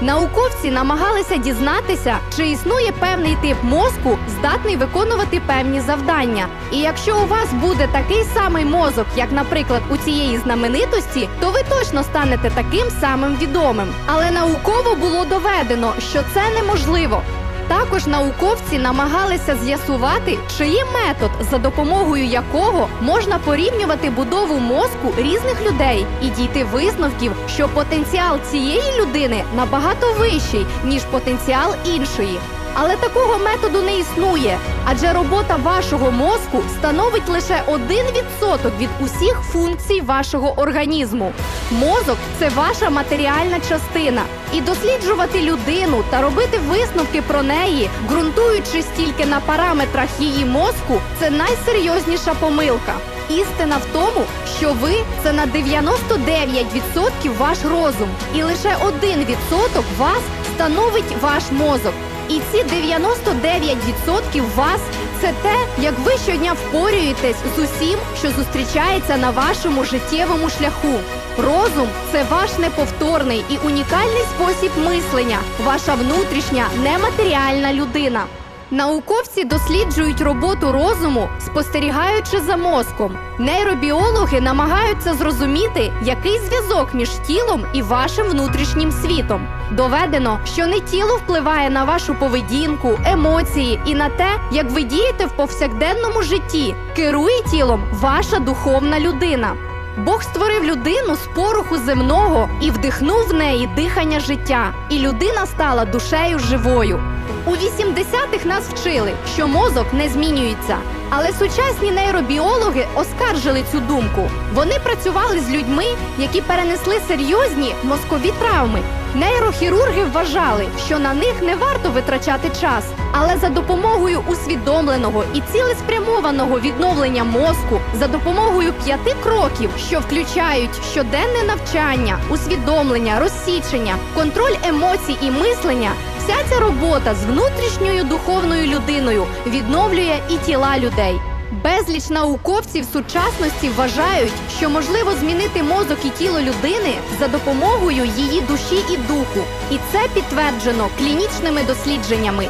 Науковці намагалися дізнатися, чи існує певний тип мозку, здатний виконувати певні завдання. І якщо у вас буде такий самий мозок, як, наприклад, у цієї знаменитості, то ви точно станете таким самим відомим. Але науково було доведено, що це неможливо. Також науковці намагалися з'ясувати, чи є метод, за допомогою якого можна порівнювати будову мозку різних людей і дійти висновків, що потенціал цієї людини набагато вищий, ніж потенціал іншої. Але такого методу не існує, адже робота вашого мозку становить лише 1% від усіх функцій вашого організму. Мозок це ваша матеріальна частина, і досліджувати людину та робити висновки про неї, ґрунтуючись тільки на параметрах її мозку, це найсерйозніша помилка. Істина в тому, що ви це на 99% ваш розум, і лише 1% вас становить ваш мозок. І ці 99% вас це те, як ви щодня впорюєтесь з усім, що зустрічається на вашому життєвому шляху. Розум це ваш неповторний і унікальний спосіб мислення, ваша внутрішня нематеріальна людина. Науковці досліджують роботу розуму, спостерігаючи за мозком. Нейробіологи намагаються зрозуміти, який зв'язок між тілом і вашим внутрішнім світом. Доведено, що не тіло впливає на вашу поведінку, емоції і на те, як ви дієте в повсякденному житті. Керує тілом ваша духовна людина. Бог створив людину з пороху земного і вдихнув в неї дихання життя, і людина стала душею живою. У 80-х нас вчили, що мозок не змінюється. Але сучасні нейробіологи оскаржили цю думку. Вони працювали з людьми, які перенесли серйозні мозкові травми. Нейрохірурги вважали, що на них не варто витрачати час, але за допомогою усвідомленого і цілеспрямованого відновлення мозку, за допомогою п'яти кроків, що включають щоденне навчання, усвідомлення, розсічення, контроль емоцій і мислення, вся ця робота з внутрішньою духовною людиною відновлює і тіла людей. Безліч науковців сучасності вважають, що можливо змінити мозок і тіло людини за допомогою її душі і духу, і це підтверджено клінічними дослідженнями.